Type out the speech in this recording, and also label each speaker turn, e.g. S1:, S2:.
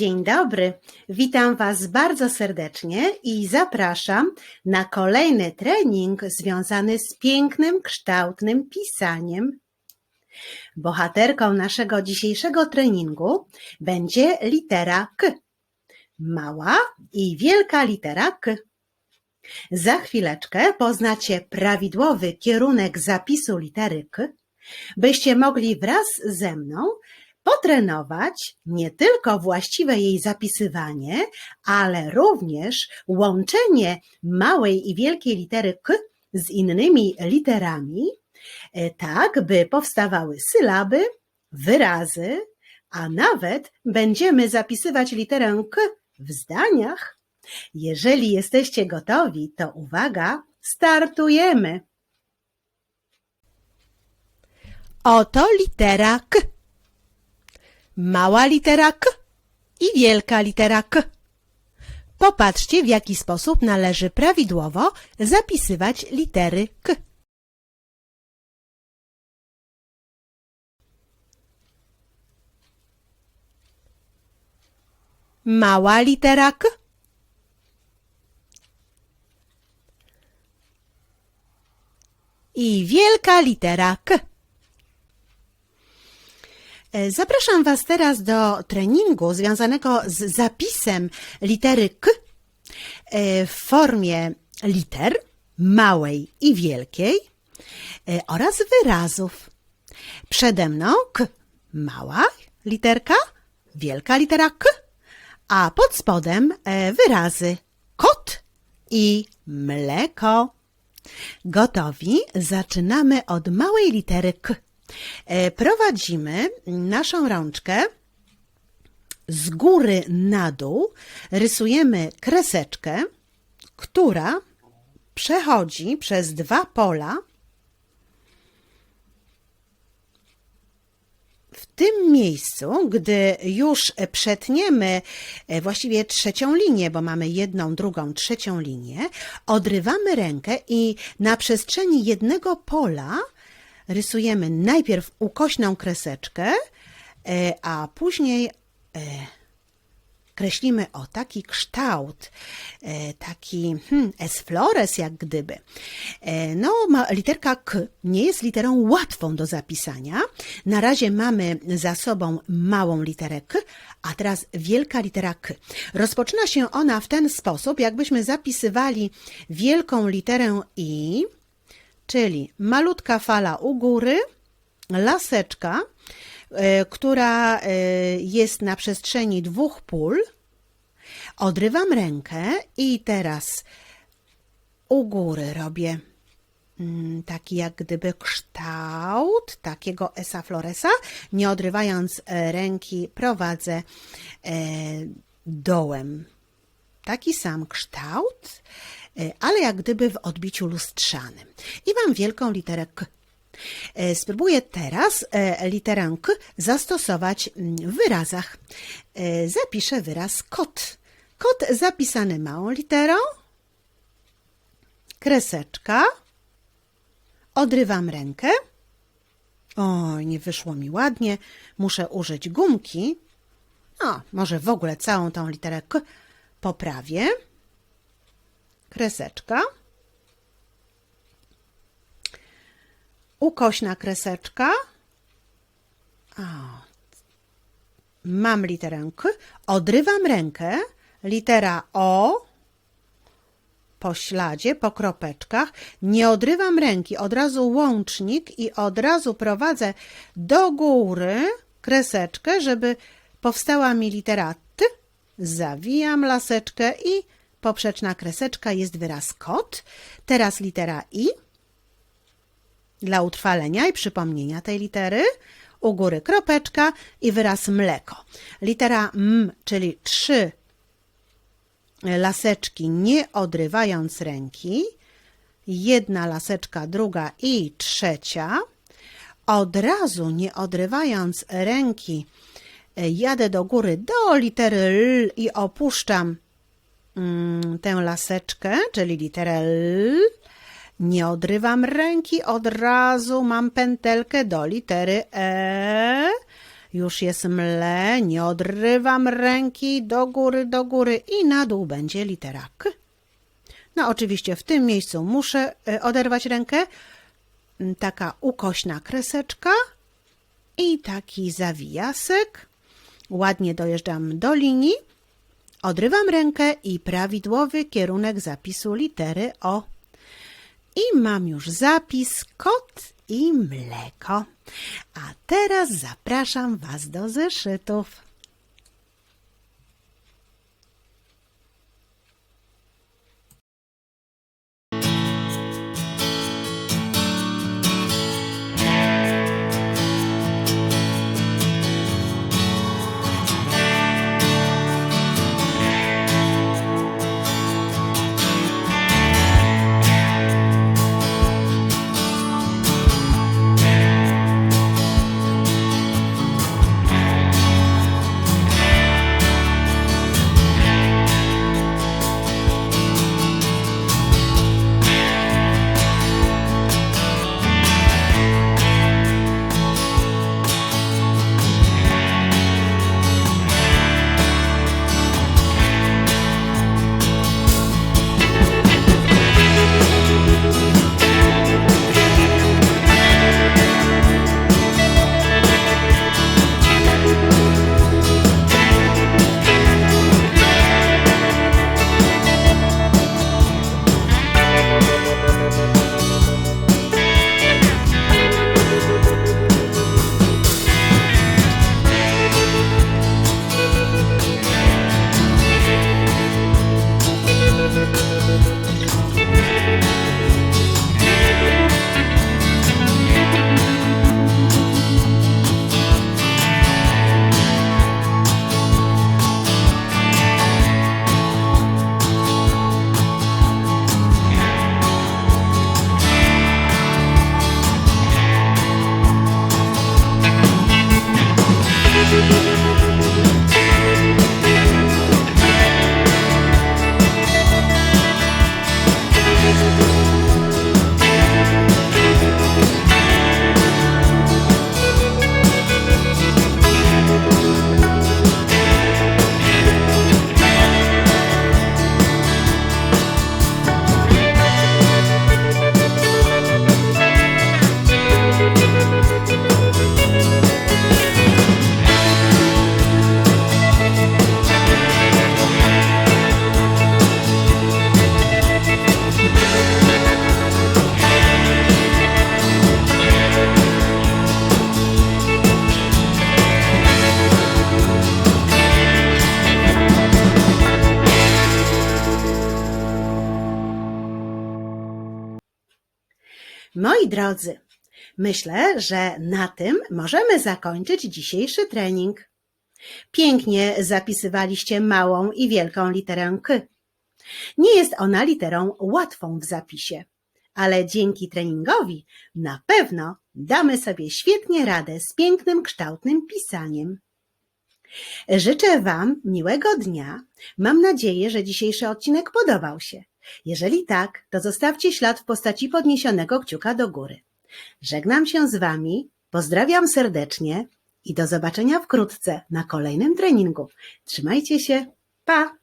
S1: Dzień dobry, witam Was bardzo serdecznie i zapraszam na kolejny trening związany z pięknym, kształtnym pisaniem. Bohaterką naszego dzisiejszego treningu będzie litera K. Mała i wielka litera K. Za chwileczkę poznacie prawidłowy kierunek zapisu litery K, byście mogli wraz ze mną potrenować nie tylko właściwe jej zapisywanie, ale również łączenie małej i wielkiej litery K z innymi literami, tak by powstawały sylaby, wyrazy, a nawet będziemy zapisywać literę K w zdaniach. Jeżeli jesteście gotowi, to uwaga, startujemy. Oto litera K mała litera K i wielka litera K. Popatrzcie, w jaki sposób należy prawidłowo zapisywać litery K. Mała litera K. I wielka litera K. E, Zapraszam Was teraz do treningu związanego z zapisem litery K e, w formie liter małej i wielkiej e, oraz wyrazów. Przede mną K mała literka, wielka litera K, a pod spodem wyrazy kot i mleko. Gotowi? Zaczynamy od małej litery K. E, Prowadzimy naszą rączkę z góry na dół, rysujemy kreseczkę, która przechodzi przez dwa pola. W tym miejscu, gdy już przetniemy e, właściwie trzecią linię, bo mamy jedną, drugą, trzecią linię, odrywamy rękę i na przestrzeni jednego pola rysujemy najpierw ukośną kreseczkę, e, a później e, kreślimy o taki kształt, e, taki hmm, S-flores jak gdyby. No, literka K nie jest literą łatwą do zapisania. Na razie mamy za sobą małą literę K, a teraz wielka litera K. Rozpoczyna się ona w ten sposób, jakbyśmy zapisywali wielką literę I, czyli malutka fala u góry, laseczka, e, która e, jest na przestrzeni dwóch pól. Odrywam rękę i teraz u góry robię mm, taki jak gdyby kształt takiego esa floresa. Nie odrywając e, ręki prowadzę dołem. Taki sam kształt. E, ale jak gdyby w odbiciu lustrzanym. I mam wielką literę K. E, spróbuję teraz e, literę K zastosować mm, w wyrazach. Zapiszę wyraz kot. Kot zapisany małą literą, kreseczka, odrywam rękę. Oj, nie wyszło mi ładnie, muszę użyć gumki. Może w ogóle całą tą literę K poprawię kreseczka, ukośna kreseczka, o. mam literę K, odrywam rękę, litera O, po śladzie, po kropeczkach, nie odrywam ręki, od razu łącznik i od razu prowadzę do góry kreseczkę, żeby powstała mi litera T, zawijam laseczkę i poprzeczna kreseczka jest wyraz kot. Teraz litera I. Dla utrwalenia i przypomnienia tej litery u góry kropeczka i wyraz mleko. Litera M, czyli trzy laseczki, nie odrywając ręki. Jedna laseczka, druga i trzecia. Od razu, nie odrywając ręki, jadę do góry do litery L i opuszczam mm, tę laseczkę, czyli literę L. Nie odrywam ręki, od razu mam pętelkę do litery E. Już jest mle, nie odrywam ręki do góry, do góry i na dół będzie litera K. No oczywiście w tym miejscu muszę e, oderwać rękę. Mm, Taka ukośna kreseczka i taki zawijasek. Ładnie dojeżdżam do linii. Odrywam rękę i prawidłowy kierunek zapisu litery O. I mam już zapis kot i mleko. A teraz zapraszam Was do zeszytów. Moi drodzy, myślę, że na tym możemy zakończyć dzisiejszy trening. Pięknie zapisywaliście małą i wielką literę K. Nie jest ona literą łatwą w zapisie, ale dzięki treningowi na pewno damy sobie świetnie radę z pięknym, kształtnym pisaniem. Życzę Wam miłego dnia. Mam nadzieję, że dzisiejszy odcinek podobał się. Jeżeli tak, to zostawcie ślad w postaci podniesionego kciuka do góry. Żegnam się z Wami, pozdrawiam serdecznie i do zobaczenia wkrótce na kolejnym treningu. Trzymajcie się, pa!